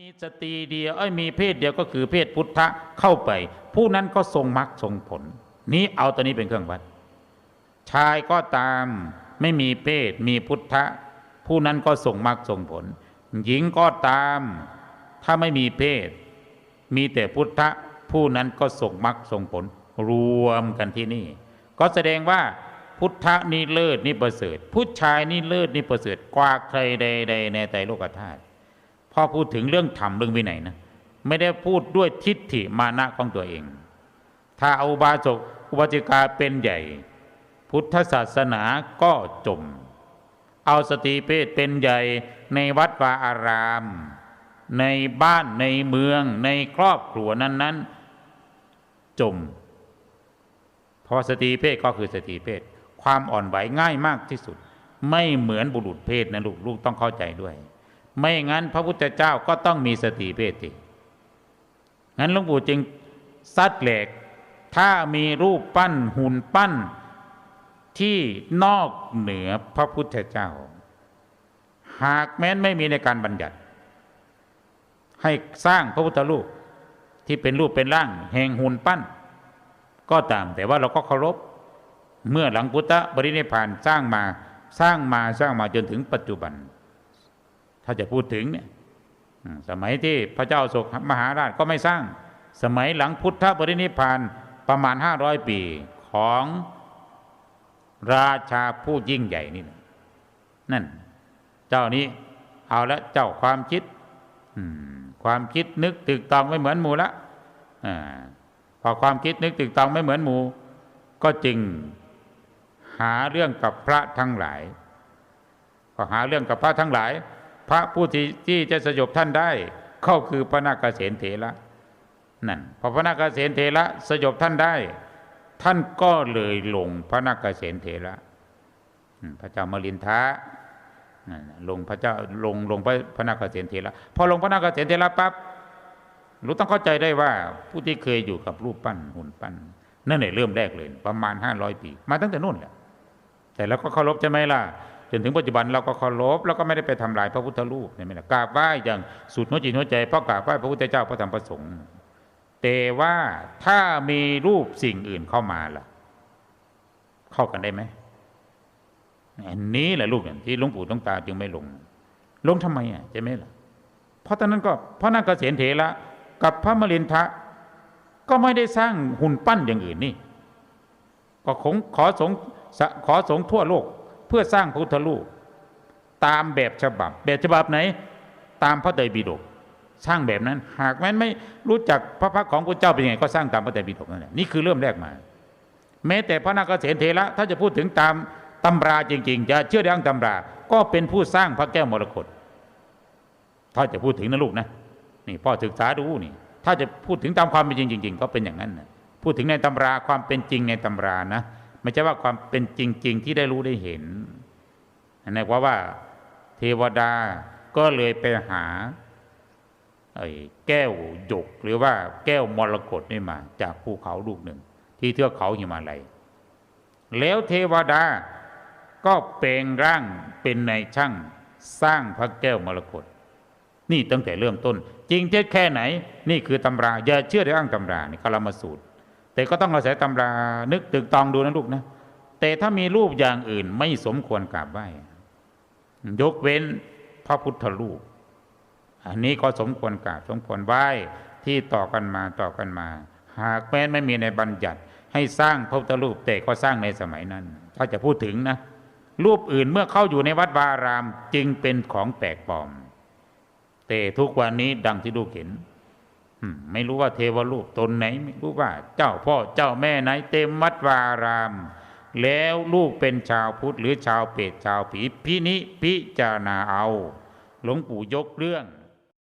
มีสตรีเดียวเอ้มีเพศเดียวก็คือเพศพุทธะเข้าไป ผู้นั้นก็ทรงมรรคทรงผล นี้เอาตัวนี้เป็นเครื่องวัด ชายก็ตามไม่มีเพศมีพุทธะ ผู้นั้นก็ทรงมรรคทรงผล หญิงก็ตาม ถ้าไม่มีเพศ มีแต่พุทธะ ผู้นั้นก็ทรงมรรคทรงผล รวมกันที่นี่ ก็แสดงว่าพุทธะนี่เลิศนี่ประเสริฐ ผู้ชายนี่เลิศนี่ประเสริฐกว่าใครใด ๆ ในไตรโลกธาตุ พอพูดถึงเรื่องธรรมเรื่องวินัยนะไม่ได้พูดด้วยทิฏฐิมานะของตัวเอง ถ้าเอาอุบาสกอุบาสิกาเป็นใหญ่ พุทธศาสนาก็จม เอาสตรีเพศเป็นใหญ่ในวัดวาอาราม ในบ้านในเมือง ในครอบครัวนั้นๆ จมเพราะสตรีเพศก็คือสตรีเพศ ความอ่อนไหวง่ายมากที่สุด ไม่เหมือนบุรุษเพศนะลูกลูกต้องเข้าใจด้วย ไม่งั้นพระพุทธเจ้าก็ต้องมีสติเพศสิงั้นหลวงปู่จึงซัดแหล็ก ถ้ามีรูปปั้นหุ่นปั้นที่นอกเหนือพระพุทธเจ้า หากแม้นไม่มีในการบัญญัติ ให้สร้างพระพุทธรูปที่เป็นรูปเป็นร่าง แห่งหุ่นปั้น ก็ตามแต่ว่าเราก็เคารพ เมื่อหลังพุทธบริณิพพานสร้างมาสร้างมาสร้างมาจนถึงปัจจุบัน ถ้าจะพูดถึงเนี่ยสมัยที่พระเจ้าโศกมหาราชก็ไม่สร้าง สมัยหลังพุทธบริณิพานประมาณ 500 ปีของราชาผู้ยิ่งใหญ่นี่น,นั่น เจ้านี้เอาละเจ้าความคิดความคิดนึกตึกตองไม่เหมือนหมูละอพอความคิดนึกตึกตองไม่เหมือนหมู ก็จึงหาเรื่องกับพระทั้งหลาย ก็หาเรื่องกับพระทั้งหลาย พระผู้ที่ที่จะสยบท่านได้ก็คือพระนาคเษนเถระนั่นพอพระนาคเษนเถระสยบท่านได้ ท่านก็เลยลงพระนาคเษนเถระพระเจ้ามรินทะนั่นน่ะลงพระเจ้าลงลงพระพระนาคเษนเถระพอลงพระนาคเษนเถระปั๊บรู้ต้องเข้าใจได้ว่าผู้ที่เคยอยู่กับรูปปั้นหุ่นปั้นนั่นแหละเริ่มแรกเลย ประมาณห้าร้อยปี มาตั้งแต่นู่นแหละแต่เราก็เคารพใช่ไหมล่ะ จนถึงปัจจุบันเราก็เคารพแล้วก็ไม่ได้ไปทำลายพระพุทธรูปใช่ไหมล่ะกราบไหว้อย่างสุดหัวจิตหัวใจเพราะกราบไหว้พระพุทธเจ้าพระธรรมพระสงฆ์แต่ว่าถ้ามีรูปสิ่งอื่นเข้ามาล่ะ เข้ากันได้ไหมอันนี้แหละลูกเนี่ยที่หลวงปู่หลวงตาจึงไม่ลง ลงทำไมอะใช่ไหมล่ะ เพราะตอนนั้นก็พระนาคเษนเถระกับพระมรินทะก็ไม่ได้สร้างหุ่นปั้นอย่างอื่นนี่ ก็ขอสงขอสงทั่วโลก พื่อสร้างพระพุทธรูปตามแบบฉบับ แบบฉบับไหน ตามพระไตรปิฎกสร้างแบบนั้น หากแม้นไม่รู้จักพระพักของพระเจ้าเป็นยังไงก็สร้างตามพระไตรปิฎกนั่นแหละนี่คือเริ่มแรกมา แม้แต่พระนาคเษนเถระถ้าจะพูดถึงตามตำราจริง ๆ จะเชื่อเรื่องตำรา ก็เป็นผู้สร้างพระแก้วมรกตถ้าจะพูดถึงนะลูกนะนี่พ่อศึกษาดูนี่ ถ้าจะพูดถึงตามความเป็นจริงจริง ๆ ก็เป็นอย่างนั้นนะพูดถึงในตำราความเป็นจริงในตำรานะ ไม่ใช่ว่าความเป็นจริง ๆ ที่ได้รู้ได้เห็นอันนี้ว่าว่าเทวดาก็เลยไปหาไอ้แก้วหยกหรือว่าแก้วมรกตนี่มา จากภูเขาลูกหนึ่ง ที่เทือกเขาหิมาลัยแล้วเทวดาก็เปลงร่างเป็นในายช่างสร้างพระแก้วมรกตนี่ตั้งแต่เริ่มต้น จริงเท็จแค่ไหน นี่คือตำราอย่าเชื่อในอ้างตำรานี่คารมสูตร แต่ก็ต้องอาศัยตำรานึกตึกตองดูนะลูกนะ แต่ถ้ามีรูปอย่างอื่นไม่สมควรกราบไหว้ยกเว้นพระพุทธรูป อันนี้ก็สมควรกราบสมควรไหว้ที่ต่อกันมาต่อกันมา หากแม้นไม่มีในบัญญัติ ให้สร้างพระพุทธรูปแต่ก็สร้างในสมัยนั้น ถ้าจะพูดถึงนะ รูปอื่นเมื่อเข้าอยู่ในวัดวาอารามจึงเป็นของแปลกปลอม แต่ทุกวันนี้ดังที่ลูกเห็น ไม่รู้ว่าเทวรูปตนไหน ไม่รู้ว่า เจ้าพ่อเจ้าแม่ไหน เต็มวัดวาราม แล้วลูกเป็นชาวพุทธหรือชาวเปรตชาวผีพินิพิจารณาเอา หลวงปู่ยกเรื่อง